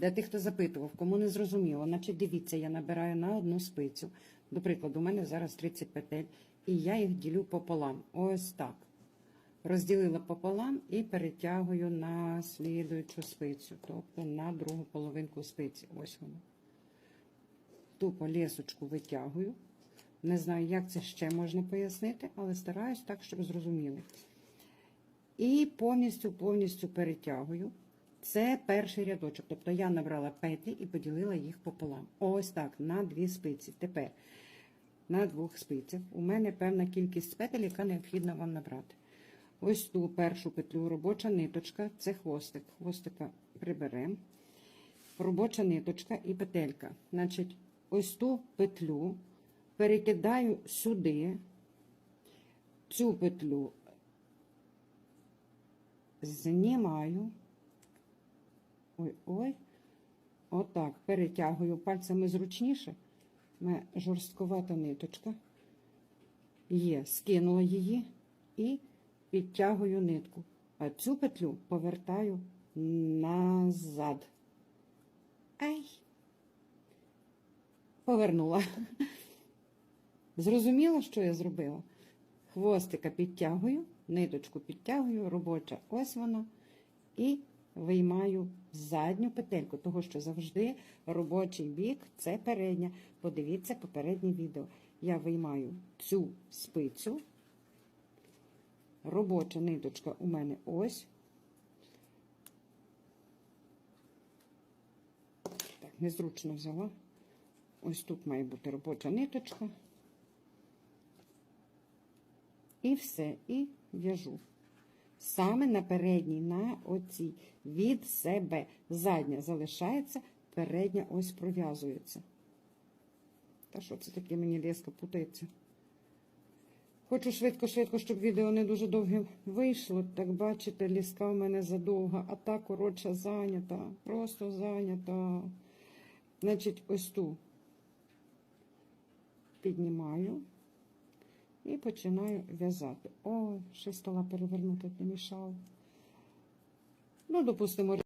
Для тих, хто запитував, кому не зрозуміло, значить дивіться, я набираю на одну спицю. До прикладу, у мене зараз 30 петель, і я їх ділю пополам. Ось так. Розділила пополам і перетягую на слідуючу спицю, тобто на другу половинку спиці. Ось вона. Тупо лісочку витягую. Не знаю, як це ще можна пояснити, але стараюсь так, щоб зрозуміли. І повністю повністю перетягую. Це перший рядочок. Тобто я набрала петлі і поділила їх пополам. Ось так, на дві спиці. Тепер на двох спицях. У мене певна кількість петель, яка необхідна вам набрати. Ось ту першу петлю, робоча ниточка, це хвостик. Хвостика приберемо. Робоча ниточка і петелька. Значить, ось ту петлю перекидаю сюди, цю петлю знімаю. Ой-ой. Отак, перетягую пальцями зручніше. У мене жорстковата ниточка. Є, скинула її і підтягую нитку. А цю петлю повертаю назад. Ай! Повернула. Зрозуміла, що я зробила? Хвостика підтягую, ниточку підтягую, робоча ось вона. І виймаю задню петельку, того що завжди робочий бік це передня. Подивіться попереднє відео. Я виймаю цю спицю. Робоча ниточка у мене ось. Так, незручно взяла. Ось тут має бути робоча ниточка. І все, і в'яжу. Саме на передній, на оцій, від себе. Задня залишається, передня ось пров'язується. Та що це таке мені леска путається? Хочу швидко-швидко, щоб відео не дуже довге вийшло. Так бачите, ліска в мене задовга, а та коротша зайнята. Просто зайнята. Значить, ось ту піднімаю і починаю в'язати. О, ще стола перевернути не мішав. Ну, допустимо,